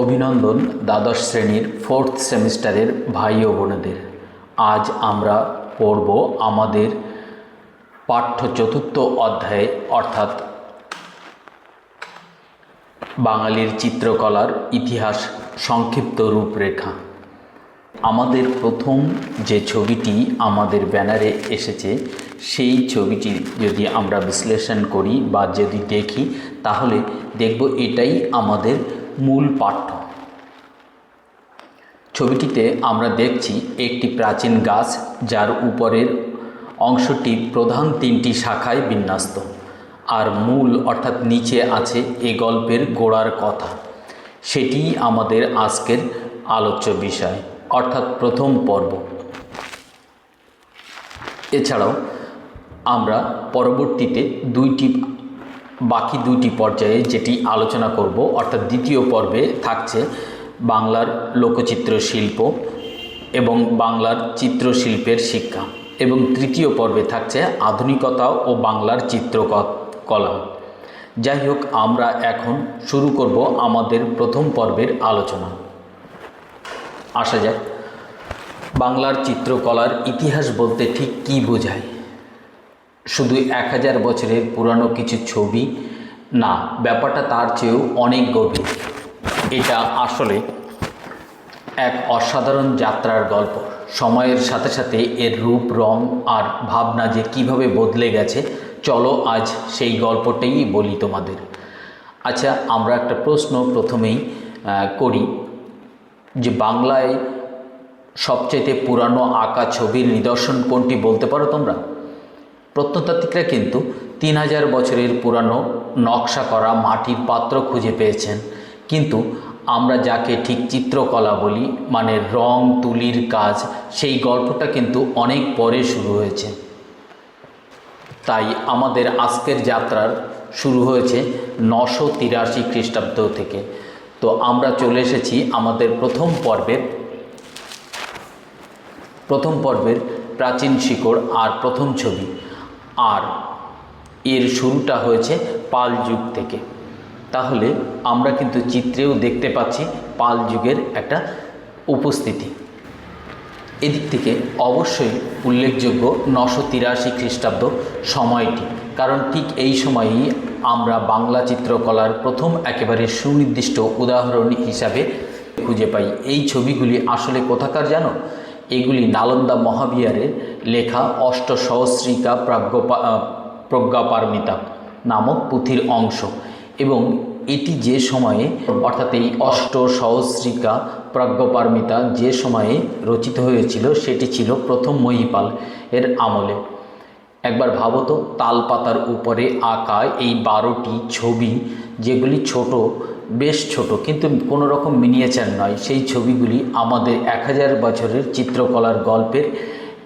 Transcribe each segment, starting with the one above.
অভিনন্দন দ্বাদশ শ্রেণির ফোর্থ সেমিস্টারের ভাই ও বোনেদের। আজ আমরা পড়ব আমাদের পাঠ্য চতুর্থ অধ্যায়ে, অর্থাৎ বাঙালির চিত্রকলার ইতিহাস সংক্ষিপ্ত রূপরেখা। আমাদের প্রথম যে ছবিটি আমাদের ব্যানারে এসেছে, সেই ছবিটি যদি আমরা বিশ্লেষণ করি বা যদি দেখি, তাহলে দেখব এটাই আমাদের মূল পাঠ্য। ছবিটিতে আমরা দেখছি একটি প্রাচীন গাছ যার উপরের অংশটি প্রধান তিনটি শাখায় বিন্যস্ত। আর মূল অর্থাৎ নিচে আছে এ গল্পের গোড়ার কথা। সেটিই আমাদের আজকের আলোচ্য বিষয়, অর্থাৎ প্রথম পর্ব। এছাড়াও আমরা পরবর্তীতে দুইটি বাকি দুইটি পর্যায়ে যেটি আলোচনা করব, অর্থাৎ দ্বিতীয় পর্বে থাকছে বাংলার লোকচিত্র শিল্প এবং বাংলার চিত্রশিল্পের শিক্ষা। এবং তৃতীয় পর্বে থাকছে আধুনিকতা ও বাংলার চিত্রকলা। যাই হোক আমরা এখন শুরু করব আমাদের প্রথম পর্বের আলোচনা। আসা যাক, বাংলার চিত্রকলার ইতিহাস বলতে ঠিক কী বোঝায়? শুধু এক হাজার বছরের পুরানো কিছু ছবি? না, ব্যাপারটা তার চেয়েও অনেক গভীর। এটা আসলে এক অসাধারণ যাত্রার গল্প। সময়ের সাথে সাথে এর রূপ, রং আর ভাবনা যে কীভাবে বদলে গেছে, চলো আজ সেই গল্পটাই বলি তোমাদের। আচ্ছা আমরা একটা প্রশ্ন প্রথমেই করি যে বাংলায় সবচেয়ে পুরানো আঁকা ছবির নিদর্শন কোনটি বলতে পারো তোমরা? প্রত্নতাত্ত্বিকরা কিন্তু তিন হাজার বছরের পুরানো নকশা করা মাটির পাত্র খুঁজে পেয়েছেন। কিন্তু আমরা যাকে ঠিক চিত্রকলা বলি মানে রং, তুলির কাজ, সেই গল্পটা কিন্তু অনেক পরে শুরু হয়েছে। তাই আমাদের আজকের যাত্রার শুরু হয়েছে নশো তিরাশি খ্রিস্টাব্দ থেকে। তো আমরা চলে এসেছি আমাদের প্রথম পর্বের প্রথম পর্বের প্রাচীন শিকড় আর প্রথম ছবি। আর এর শুরুটা হয়েছে পাল যুগ থেকে। তাহলে আমরা কিন্তু চিত্রেও দেখতে পাচ্ছি পাল যুগের একটা উপস্থিতি। এদিক থেকে অবশ্যই উল্লেখযোগ্য নশো তিরাশি খ্রিস্টাব্দ সময়টি, কারণ ঠিক এই সময়েই আমরা বাংলা চিত্রকলার প্রথম একেবারে সুনির্দিষ্ট উদাহরণ হিসাবে খুঁজে পাই। এই ছবিগুলি আসলে কোথাকার জানো? এগুলি নালন্দা মহাবিহারে লেখা অষ্ট সহস্রিকা প্রাজ্ঞপা প্রজ্ঞাপারমিতা নামক পুঁথির অংশ। এবং এটি যে সময়ে, অর্থাৎ এই অষ্ট সহস্রিকা প্রাজ্ঞপারমিতা যে সময়ে রচিত হয়েছিল, সেটি ছিল প্রথম মহিপাল এর আমলে। একবার ভাবো তো তাল উপরে আঁকা এই বারোটি ছবি, যেগুলি ছোট বেশ ছোট, কিন্তু কোনো রকম মিনিয়েচার নয়। সেই ছবিগুলি আমাদের এক হাজার বছরের চিত্রকলার গল্পের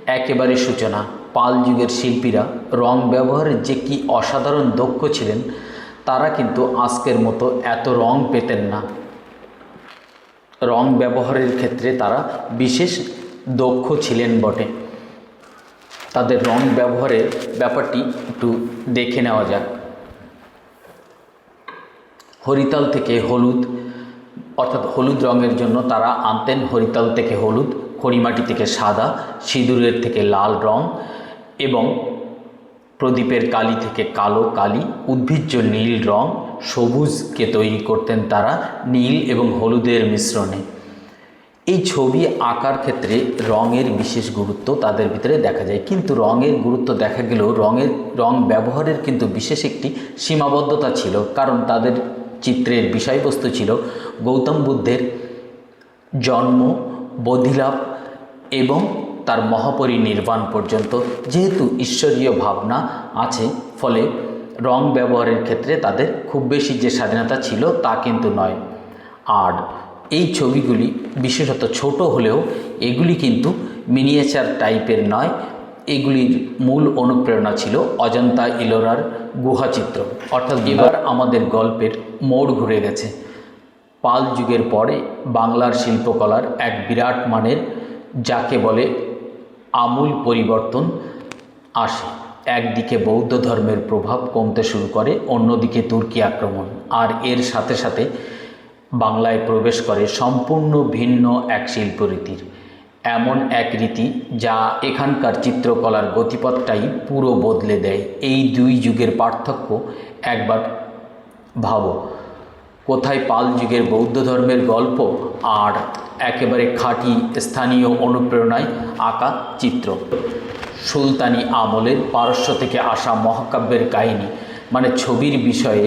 একেবারে সূচনা। পাল যুগের শিল্পীরা রং ব্যবহারের যে কি অসাধারণ দক্ষ ছিলেন, তারা কিন্তু আজকের মতো এত রং পেতেন না। রং ব্যবহারের ক্ষেত্রে তারা বিশেষ দক্ষ ছিলেন বটে। তাদের রং ব্যবহারের ব্যাপারটি একটু দেখে নেওয়া যাক। হরিতাল থেকে হলুদ, অর্থাৎ হলুদ রঙের জন্য তারা আনতেন হরিতাল থেকে হলুদ, খড়িমাটি থেকে সাদা, সিঁদুরের থেকে লাল রং এবং প্রদীপের কালি থেকে কালো কালি, উদ্ভিজ্জ নীল রং, সবুজকে তৈরি করতেন তারা নীল এবং হলুদের মিশ্রণে। এই ছবি আঁকার ক্ষেত্রে রঙের বিশেষ গুরুত্ব তাদের ভিতরে দেখা যায়। কিন্তু রঙের গুরুত্ব দেখা গেলেও রঙের, রং ব্যবহারের কিন্তু বিশেষ একটি সীমাবদ্ধতা ছিল। কারণ তাদের চিত্রের বিষয়বস্তু ছিল গৌতম বুদ্ধের জন্ম, বোধিলাভ এবং তার মহাপরিনির্বাণ পর্যন্ত। যেহেতু ঈশ্বরীয় ভাবনা আছে, ফলে রং ব্যবহারের ক্ষেত্রে তাদের খুব বেশি যে স্বাধীনতা ছিল তা কিন্তু নয়। আর এই ছবিগুলি বিশেষত ছোট হলেও এগুলি কিন্তু মিনিয়েচার টাইপের নয়। এগুলির মূল অনুপ্রেরণা ছিল অজন্তা ইলোরার গুহাচিত্র। অর্থাৎ এবার আমাদের গল্পের মোড় ঘুরে গেছে। পাল যুগের পরে বাংলার শিল্পকলার এক বিরাট মানের, যাকে বলে আমূল পরিবর্তন আসে। একদিকে বৌদ্ধ ধর্মের প্রভাব কমতে শুরু করে, অন্যদিকে তুর্কি আক্রমণ। আর এর সাথে সাথে বাংলায় প্রবেশ করে সম্পূর্ণ ভিন্ন এক শিল্পরীতির। এমন এক রীতি যা এখানকার চিত্রকলার গতিপথটাই পুরো বদলে দেয়। এই দুই যুগের পার্থক্য একবার ভাবো। কোথায় পাল যুগের বৌদ্ধ ধর্মের গল্প আর একেবারে খাঁটি স্থানীয় অনুপ্রেরণায় আঁকা চিত্র। সুলতানি আমলের পারস্য থেকে আসা মহাকাব্যের কাহিনী মানে ছবির বিষয়ে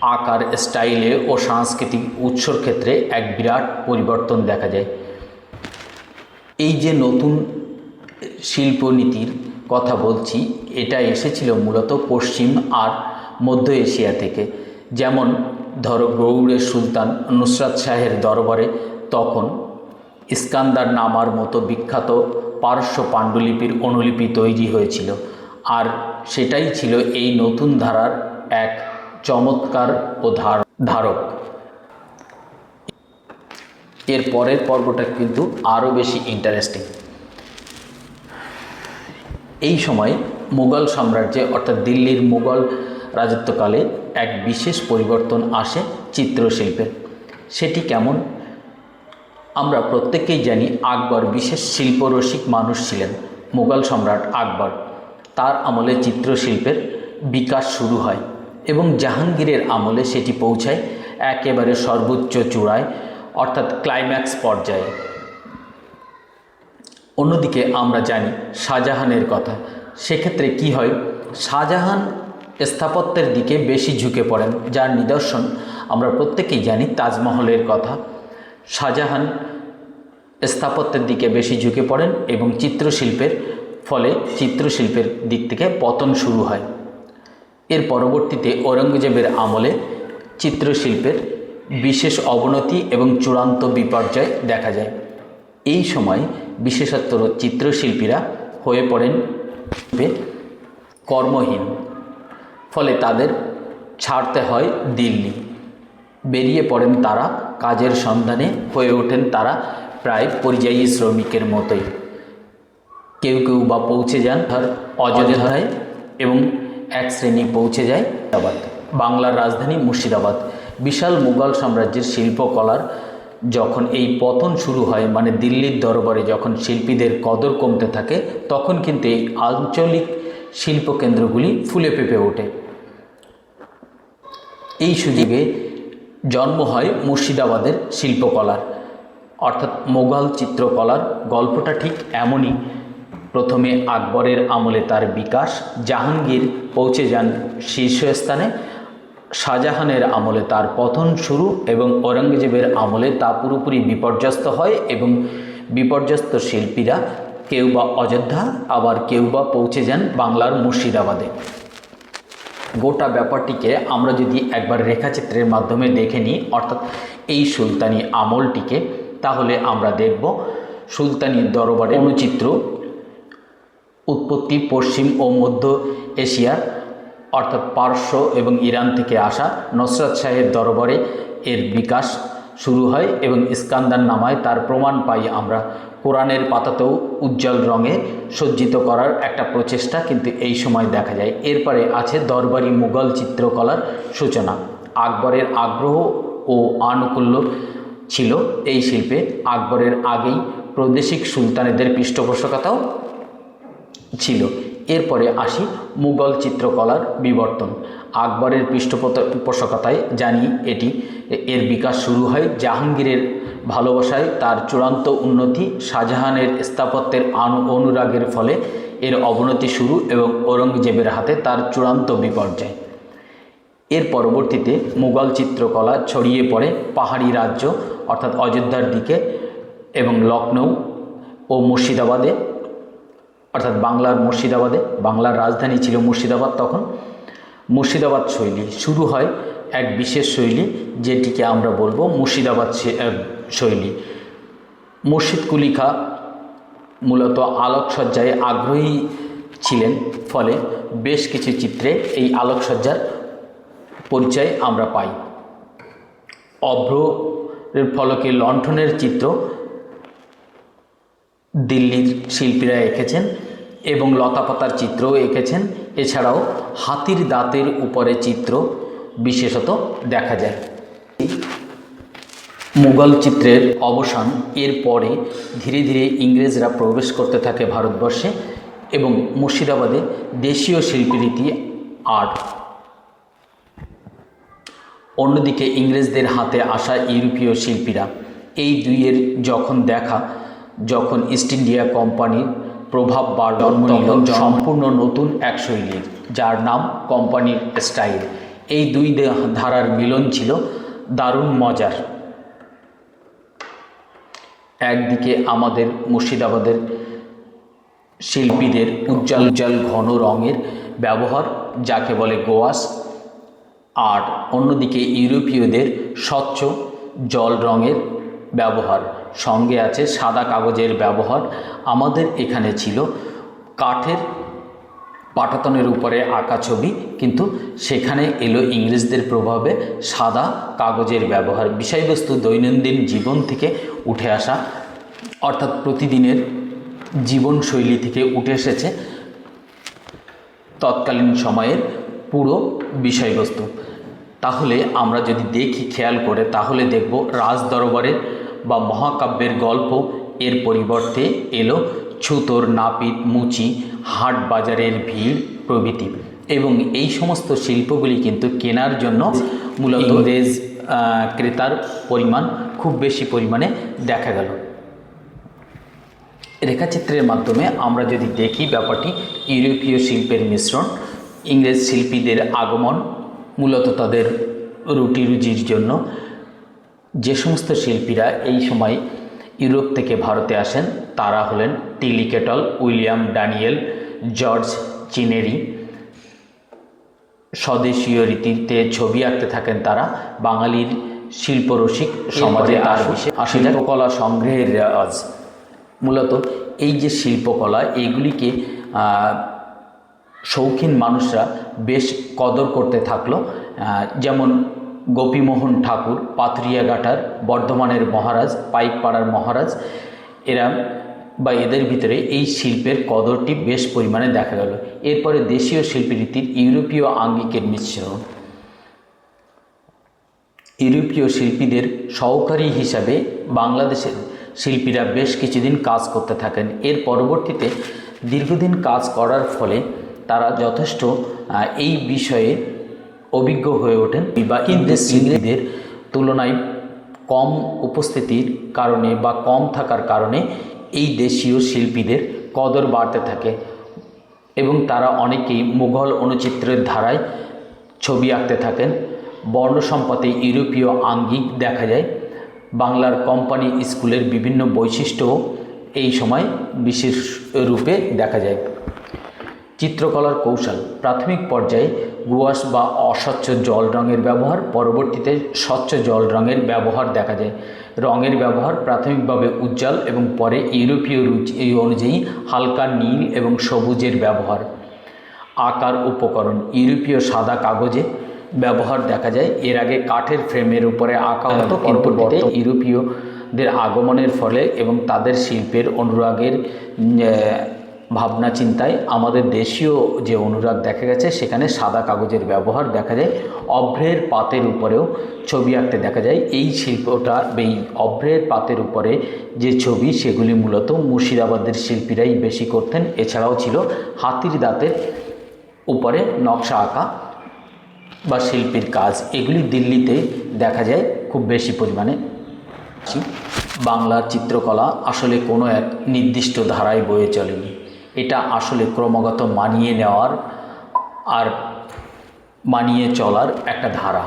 আকার স্টাইলে ও সাংস্কৃতিক উৎসর ক্ষেত্রে এক বিরাট পরিবর্তন দেখা যায়। এই যে নতুন শিল্পনীতির কথা বলছি, এটা এসেছিল মূলত পশ্চিম আর মধ্য এশিয়া থেকে। যেমন ধরো গৌড়ের সুলতান নুসরাত শাহের দরবারে তখন ইস্কান্দার নামার মতো বিখ্যাত পারস্য পাণ্ডুলিপির অনুলিপি তৈরি হয়েছিল। আর সেটাই ছিল এই নতুন ধারার এক চমৎকার ও ধার, ধারক। এর পরের পর্বটা কিন্তু আরও বেশি ইন্টারেস্টিং এই সময় মুঘল সাম্রাজ্যে, অর্থাৎ দিল্লির মুঘল রাজত্বকালে এক বিশেষ পরিবর্তন আসে চিত্রশিল্পের সেটি কেমন? আমরা প্রত্যেকেই জানি আকবর বিশেষ শিল্পরসিক মানুষ ছিলেন, মুঘল সম্রাট আকবর। তার আমলে চিত্রশিল্পের বিকাশ শুরু হয় এবং জাহাঙ্গীরের আমলে সেটি পৌঁছায় একেবারে সর্বোচ্চ চূড়ায় অর্থাৎ ক্লাইম্যাক্স পর্যায়ে। অন্যদিকে আমরা জানি শাহজাহানের কথা। সেক্ষেত্রে কি হয়? শাহজাহান স্থাপত্যের দিকে বেশি ঝুঁকে পড়েন। যার নিদর্শন আমরা প্রত্যেকেই জানি তাজমহলের কথা। শাহজাহান স্থাপত্যের দিকে বেশি ঝুঁকে পড়েন এবং চিত্রশিল্পের ফলে চিত্রশিল্পের দিক থেকে পতন শুরু হয়। এর পরবর্তীতে ঔরঙ্গজেবের আমলে চিত্রশিল্পের বিশেষ অবনতি এবং চূড়ান্ত বিপর্যয় দেখা যায়। এই সময় বিশেষত্ব চিত্রশিল্পীরা হয়ে পড়েন কর্মহীন, ফলে তাদের ছাড়তে হয় দিল্লি। বেরিয়ে পড়েন তারা, কাজের সন্ধানে হয়ে ওঠেন তারা প্রায় পরিযায়ী শ্রমিকের মতোই। কেউ কেউ বা পৌঁছে যান ধর অযোধ্যায় এবং এক শ্রেণি পৌঁছে যায় বাংলার রাজধানী মুর্শিদাবাদ। বিশাল মুঘল সাম্রাজ্যের শিল্পকলার যখন এই পতন শুরু হয় মানে দিল্লির দরবারে যখন শিল্পীদের কদর কমতে থাকে, তখন কিন্তু এই আঞ্চলিক শিল্পকেন্দ্রগুলি ফুলে পেঁপে ওঠে। এই সুযোগে জন্ম হয় মুর্শিদাবাদের শিল্পকলার। অর্থাৎ মোগল চিত্রকলার গল্পটা ঠিক এমনই। প্রথমে আকবরের আমলে তার বিকাশ, জাহাঙ্গীর পৌঁছে যান শীর্ষস্থানে। শাহজাহানের আমলে তার পতন শুরু এবং ঔরঙ্গজেবের আমলে তা পুরোপুরি বিপর্যস্ত হয় এবং বিপর্যস্ত শিল্পীরা কেউ বা অযোধ্যা, আবার কেউ বা পৌঁছে যান বাংলার মুর্শিদাবাদে। গোটা ব্যাপারটিকে আমরা যদি একবার রেখাচিত্রের মাধ্যমে দেখে নিই, অর্থাৎ এই সুলতানি আমলটিকে, তাহলে আমরা দেখব সুলতানি দরবারে অনুচিত্র, উৎপত্তি পশ্চিম ও মধ্য এশিয়ার অর্থাৎ পারস্য এবং ইরান থেকে আসা নসরত শাহের দরবারে এর বিকাশ শুরু হয় এবং ইস্কান্দার নামায়। তার প্রমাণ পাই আমরা। কোরআনের পাতাতেও উজ্জ্বল রঙে সজ্জিত করার একটা প্রচেষ্টা কিন্তু এই সময় দেখা যায়। এরপরে আছে দরবারি মুঘল চিত্রকলার সূচনা। আকবরের আগ্রহ ও আনুকূল্য ছিল এই শিল্পে। আকবরের আগেই প্রাদেশিক সুলতানেদের পৃষ্ঠপোষকতাও ছিল। এরপরে আসি মুঘল চিত্রকলার বিবর্তন। আকবরের পৃষ্ঠপোষকতায় জানি এটি। এর বিকাশ শুরু হয় জাহাঙ্গীরের ভালোবাসায়। তার চূড়ান্ত উন্নতি শাহজাহানের স্থাপত্যের অনুরাগের ফলে এর অবনতি শুরু এবং ঔরঙ্গজেবের হাতে তার চূড়ান্ত বিপর্যয়। এর পরবর্তীতে মুঘল চিত্রকলা ছড়িয়ে পড়ে পাহাড়ি রাজ্য, অর্থাৎ অযোধ্যার দিকে এবং লখনৌ ও মুর্শিদাবাদে। অর্থাৎ বাংলার মুর্শিদাবাদে, বাংলার রাজধানী ছিল মুর্শিদাবাদ তখন। মুর্শিদাবাদ শৈলী শুরু হয় এক বিশেষ শৈলী যেটিকে আমরা বলব মুর্শিদাবাদ শৈলী। মুর্শিদ কুলিখা মূলত আলোকসজ্জায় আগ্রহী ছিলেন, ফলে বেশ কিছু চিত্রে এই আলোকসজ্জার পরিচয় আমরা পাই। অভ্রের ফলকে লণ্ঠনের চিত্র দিল্লির শিল্পীরা এঁকেছেন। এবং লতাপাতার চিত্রও এঁকেছেন। এছাড়াও হাতির দাঁতের উপরে চিত্র বিশেষত দেখা যায়। মুঘল চিত্রের অবসান এর পরে ধীরে ধীরে ইংরেজরা প্রবেশ করতে থাকে ভারতবর্ষে এবং মুর্শিদাবাদে দেশীয় শিল্পীরীতি, আর্ট। অন্যদিকে ইংরেজদের হাতে আসা ইউরোপীয় শিল্পীরা এই দুইয়ের যখন দেখা, যখন ইস্ট ইন্ডিয়া কোম্পানির প্রভাব বাড়ল তখন সম্পূর্ণ নতুন এক শৈলীর যার নাম কোম্পানির স্টাইল এই দুই ধারার মিলন ছিল দারুণ মজার। একদিকে আমাদের মুর্শিদাবাদের শিল্পীদের উজ্জ্বল উজ্জ্বল ঘন রঙের ব্যবহার যাকে বলে গোয়াস আর অন্যদিকে ইউরোপীয়দের স্বচ্ছ জল রঙের ব্যবহার। সঙ্গে আছে সাদা কাগজের ব্যবহার। আমাদের এখানে ছিল কাঠের পাটাতনের উপরে আঁকা ছবি, কিন্তু সেখানে এলো ইংরেজদের প্রভাবে সাদা কাগজের ব্যবহার। বিষয়বস্তু দৈনন্দিন জীবন থেকে উঠে আসা, অর্থাৎ প্রতিদিনের জীবনশৈলী থেকে উঠে এসেছে তৎকালীন সময়ের পুরো বিষয়বস্তু। তাহলে আমরা যদি দেখি, খেয়াল করে, তাহলে দেখব রাজ দরবারের বা মহাকাব্যের গল্প এর পরিবর্তে এলো ছুতোর নাপিত মুচি হাট বাজারের ভিড় প্রভৃতি। এবং এই সমস্ত শিল্পগুলি কিন্তু কেনার জন্য মূলত আহ, ক্রেতার পরিমাণ খুব বেশি পরিমাণে দেখা গেল। রেখাচিত্রের মাধ্যমে আমরা যদি দেখি ব্যাপারটি ইউরোপীয় শিল্পের মিশ্রণ ইংরেজ শিল্পীদের আগমন মূলত তাদের রুটি রুজির জন্য যে সমস্ত শিল্পীরা এই সময় ইউরোপ থেকে ভারতে আসেন তারা হলেন Tilly Kettle William Daniell George Chinnery. স্বদেশীয় রীতিতে ছবি আঁকতে থাকেন তারা। বাঙালির শিল্পরসিক সমাজে শিল্পকলা সংগ্রহের রেওয়াজ মূলত এই যে শিল্পকলা এইগুলিকে শৌখিন মানুষরা বেশ কদর করতে থাকল। যেমন গোপীমোহন ঠাকুর পাথরিয়াঘাটার বর্ধমানের মহারাজ, পাইকপাড়ার মহারাজ, এরা বা এদের ভিতরে এই শিল্পের কদরটি বেশ পরিমাণে দেখা গেল। এরপরে দেশীয় শিল্পীরীতির ইউরোপীয় আঙ্গিকের মিশ্রণ। ইউরোপীয় শিল্পীদের সহকারী হিসাবে বাংলাদেশের শিল্পীরা বেশ কিছুদিন কাজ করতে থাকেন। এর পরবর্তীতে দীর্ঘদিন কাজ করার ফলে তারা যথেষ্ট এই বিষয়ে অভিজ্ঞ হয়ে ওঠেন। বা ইংরেজ শিল্পীদের তুলনায় কম উপস্থিতির কারণে বা কম থাকার কারণে এই দেশীয় শিল্পীদের কদর বাড়তে থাকে এবং তারা অনেকেই মুঘল অনুচিত্রের ধারায় ছবি আঁকতে থাকেন। বর্ণসম্পদে ইউরোপীয় আঙ্গিক দেখা যায়। বাংলার কোম্পানি স্কুলের বিভিন্ন বৈশিষ্ট্যও এই সময় বিশেষ রূপে দেখা যায়। চিত্রকলার কৌশল প্রাথমিক পর্যায়ে গুয়াশ বা অস্বচ্ছ জল রঙের ব্যবহার পরবর্তীতে স্বচ্ছ জল রঙের ব্যবহার দেখা যায়। রঙের ব্যবহার প্রাথমিকভাবে উজ্জ্বল এবং পরে ইউরোপীয় রুচি এই অনুযায়ী হালকা নীল এবং সবুজের ব্যবহার। আকার উপকরণ ইউরোপীয় সাদা কাগজে ব্যবহার দেখা যায়। এর আগে কাঠের ফ্রেমের উপরে আঁকা হতো কিন্তু ইউরোপীয়দের আগমনের ফলে এবং তাদের শিল্পের অনুরাগের ভাবনা চিন্তায় আমাদের দেশীয় যে অনুরাগ দেখা গেছে, সেখানে সাদা কাগজের ব্যবহার দেখা যায়, অভ্রের পাতের উপরেও ছবি আঁকতে দেখা যায়। এই শিল্পটা এই অভ্রের পাতের উপরে যে ছবি, সেগুলি মূলত মুর্শিদাবাদের শিল্পীরাই বেশি করতেন। এছাড়াও ছিল হাতির দাঁতের উপরে নকশা আঁকা বা শিল্পীর কাজ। এগুলি দিল্লিতে দেখা যায় খুব বেশি পরিমাণে। বাংলার চিত্রকলা আসলে কোনো এক নির্দিষ্ট ধারায় বয়ে চলেনি। এটা আসলে ক্রমাগত মানিয়ে নেওয়ার আর মানিয়ে চলার একটা ধারা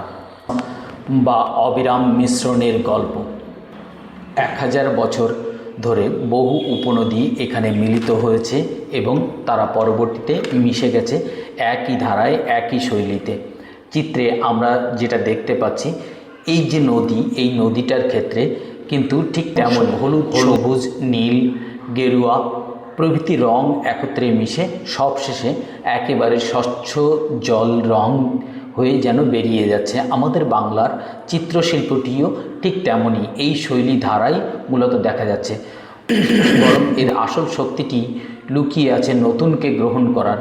বা অবিরাম মিশ্রণের গল্প। এক হাজার বছর ধরে বহু উপনদী এখানে মিলিত হয়েছে এবং তারা পরবর্তীতে মিশে গেছে একই ধারায়, একই শৈলীতে। চিত্রে আমরা যেটা দেখতে পাচ্ছি, এই যে নদী, এই নদীটার ক্ষেত্রে কিন্তু ঠিক তেমন হলুদ, সবুজ, নীল, গেরুয়া প্রভৃতি রং একত্রে মিশে সবশেষে একেবারে স্বচ্ছ জল রং হয়ে যেন বেরিয়ে যাচ্ছে। আমাদের বাংলার চিত্রশিল্পটিও ঠিক তেমনই এই শৈলী ধারাই মূলত দেখা যাচ্ছে। বরং এর আসল শক্তিটি লুকিয়ে আছে নতুনকে গ্রহণ করার।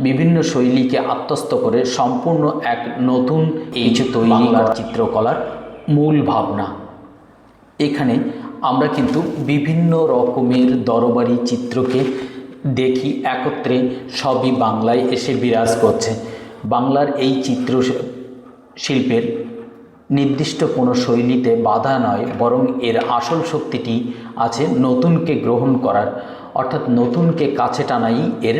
বিভিন্ন শৈলীকে আত্মস্থ করে সম্পূর্ণ এক নতুন এই যে তৈরি করা চিত্রকলার মূল ভাবনা। এখানে আমরা কিন্তু বিভিন্ন রকমের দরবারি চিত্রকে দেখি একত্রে, সবই বাংলায় এসে বিরাজ করছে। বাংলার এই চিত্র শিল্পের নির্দিষ্ট কোনো শৈলীতে বাধা নয়, বরং এর আসল শক্তিটি আছে নতুনকে গ্রহণ করার। অর্থাৎ নতুনকে কাছে টানাই এর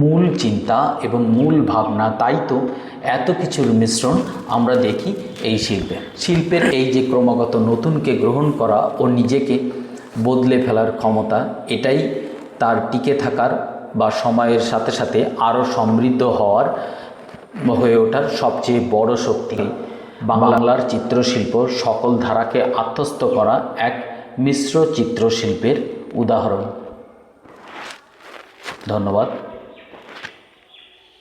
মূল চিন্তা এবং মূল ভাবনা, তাই তো এত কিছুর মিশ্রণ আমরা দেখি এই শিল্পে। শিল্পের এই যে ক্রমাগত নতুনকে গ্রহণ করা ও নিজেকে বদলে ফেলার ক্ষমতা, এটাই তার টিকে থাকার বা সময়ের সাথে সাথে আরও সমৃদ্ধ হওয়ার হয়ে ওঠার সবচেয়ে বড় শক্তি। বাংলার চিত্রশিল্প সকল ধারাকে আত্মস্থ করা এক মিশ্র চিত্রশিল্পের উদাহরণ। ধন্যবাদ।